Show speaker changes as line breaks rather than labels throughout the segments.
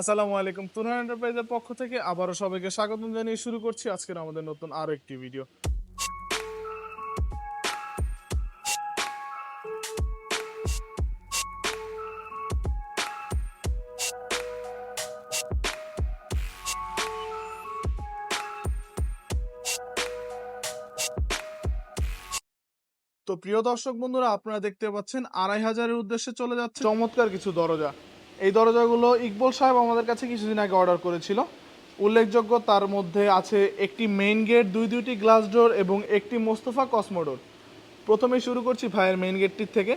আসসালামু আলাইকুম। তুরহান এন্টারপ্রাইজের পক্ষ থেকে আবারও সবাইকে স্বাগতম জানিয়ে শুরু করছি আজকের আমাদের নতুন আরও একটি ভিডিও। তো প্রিয় দর্শক বন্ধুরা, আপনারা দেখতে পাচ্ছেন আড়াই হাজারের উদ্দেশ্যে চলে যাচ্ছে চমৎকার কিছু দরজা। এই দরজাগুলো ইকবল সাহেব আমাদের কাছে কিছুদিন আগে অর্ডার করেছিল। উল্লেখযোগ্য তার মধ্যে আছে একটি মেইন গেট দুই দুইটি গ্লাস ডোর এবং একটি মোস্তফা কসমোডোর প্রথমে শুরু করছি ভাইয়ের মেইন গেটটির থেকে।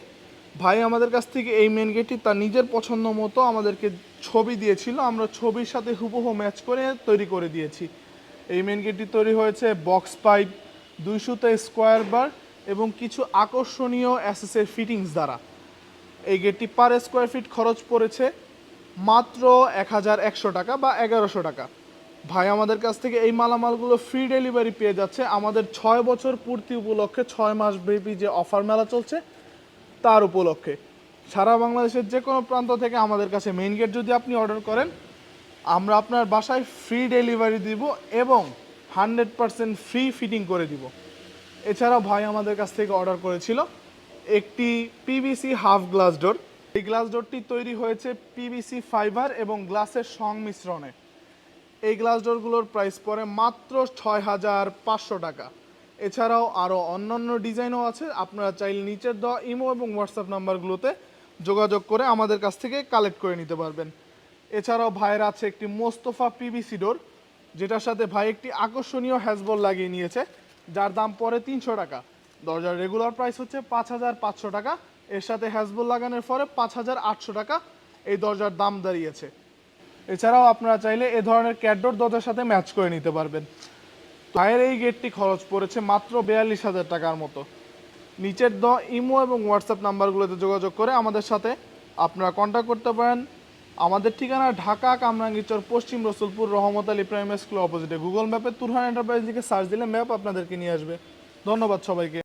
ভাই আমাদের কাছ থেকে এই মেইন গেটটি তার নিজের পছন্দ মতো আমাদেরকে ছবি দিয়েছিল। আমরা ছবির সাথে হুবহু ম্যাচ করে তৈরি করে দিয়েছি। এই মেইন গেটটি তৈরি হয়েছে বক্স পাইপ দুইশোতে স্কোয়ার বার এবং কিছু আকর্ষণীয় অ্যাসেসের ফিটিংস দ্বারা। এই গেটটি পার স্কোয়ার ফিট খরচ পড়েছে মাত্র এক হাজার একশো টাকা বা এগারোশো টাকা। ভাই, আমাদের কাছ থেকে এই মালামালগুলো ফ্রি ডেলিভারি পেয়ে যাচ্ছে। আমাদের ছয় বছর পূর্তি উপলক্ষে ছয় মাস ব্যাপী যে অফার মেলা চলছে, তার উপলক্ষে। সারা বাংলাদেশের যে কোনো প্রান্ত থেকে আমাদের কাছে মেইন গেট যদি আপনি অর্ডার করেন, আমরা আপনার বাসায় ফ্রি ডেলিভারি দিব এবং হান্ড্রেড পারসেন্ট ফ্রি ফিটিং করে দিব। এছাড়াও ভাই আমাদের কাছ থেকে অর্ডার করেছিল একটি পিভিসি হাফ গ্লাস ডোর এই গ্লাস ডোরটি তৈরি হয়েছে পিভিসি ফাইবার এবং গ্লাসের সংমিশ্রণে। এই গ্লাস ডোরগুলোর প্রাইস পড়ে মাত্র ছয় হাজার পাঁচশো টাকা। এছাড়াও আরও অন্যান্য ডিজাইনও আছে। আপনারা চাইলে নিচের দেওয়া ইমো এবং হোয়াটসঅ্যাপ নাম্বারগুলোতে যোগাযোগ করে আমাদের কাছ থেকে কালেক্ট করে নিতে পারবেন। এছাড়াও ভাইয়ের আছে একটি মোস্তফা পিভিসি ডোর যেটার সাথে ভাই একটি আকর্ষণীয় হ্যাজবল লাগিয়ে নিয়েছে, যার দাম পড়ে তিনশো টাকা। দরজার রেগুলার প্রাইস হচ্ছে পাঁচ হাজার পাঁচশো টাকা। এর সাথে হ্যাজবল লাগানোর পরে পাঁচ হাজার আটশো টাকা এই দরজার দাম দাঁড়িয়েছে। এছাড়াও আপনারা চাইলে এ ধরনের ক্যাডোর দরজার সাথে ম্যাচ করে নিতে পারবেন। ভাইয়ের এই গেটটি খরচ পড়েছে মাত্র বিয়াল্লিশ হাজার টাকার মতো। নিচের দ ইমো এবং হোয়াটসঅ্যাপ নাম্বারগুলোতে যোগাযোগ করে আমাদের সাথে আপনারা কন্ট্যাক্ট করতে পারেন। আমাদের ঠিকানা ঢাকা কামরাঙ্গীচর পশ্চিম রসুলপুর, রহমত আলী প্রাইমারি স্কুল অপোজিটে গুগল ম্যাপে তুরহান এন্টারপ্রাইজ লিখে সার্চ দিলে ম্যাপ আপনাদেরকে নিয়ে আসবে। ধন্যবাদ সবাইকে।